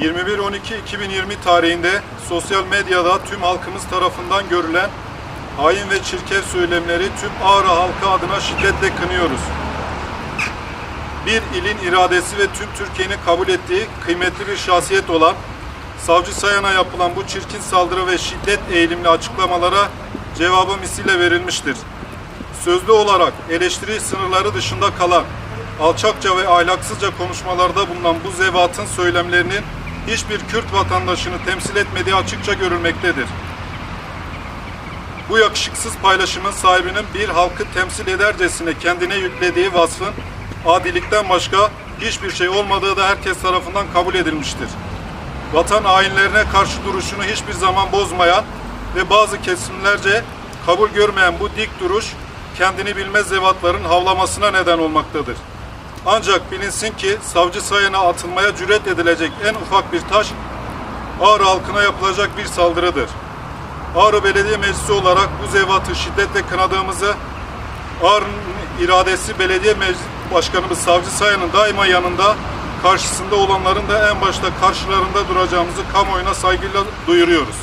21.12.2020 tarihinde sosyal medyada tüm halkımız tarafından görülen hain ve çirkef söylemleri tüm Ağrı halkı adına şiddetle kınıyoruz. Bir ilin iradesi ve tüm Türkiye'nin kabul ettiği kıymetli bir şahsiyet olan Savcı Sayan'a yapılan bu çirkin saldırı ve şiddet eğilimli açıklamalara cevabı misile verilmiştir. Sözlü olarak eleştiri sınırları dışında kalan, alçakça ve ahlaksızca konuşmalarda bulunan bu zevatın söylemlerinin hiçbir Kürt vatandaşını temsil etmediği açıkça görülmektedir. Bu yakışıksız paylaşımın sahibinin bir halkı temsil edercesine kendine yüklediği vasfın adilikten başka hiçbir şey olmadığı da herkes tarafından kabul edilmiştir. Vatan hainlerine karşı duruşunu hiçbir zaman bozmayan ve bazı kesimlerce kabul görmeyen bu dik duruş kendini bilmez zevatların havlamasına neden olmaktadır. Ancak bilinsin ki savcı sayına atılmaya cüret edilecek en ufak bir taş Ağrı halkına yapılacak bir saldırıdır. Ağrı Belediye Meclisi olarak bu zevatı şiddetle kınadığımızı, Ağrı'nın iradesi Belediye Meclis Başkanımız Savcı Sayan'ın daima yanında, karşısında olanların da en başta karşılarında duracağımızı kamuoyuna saygıyla duyuruyoruz.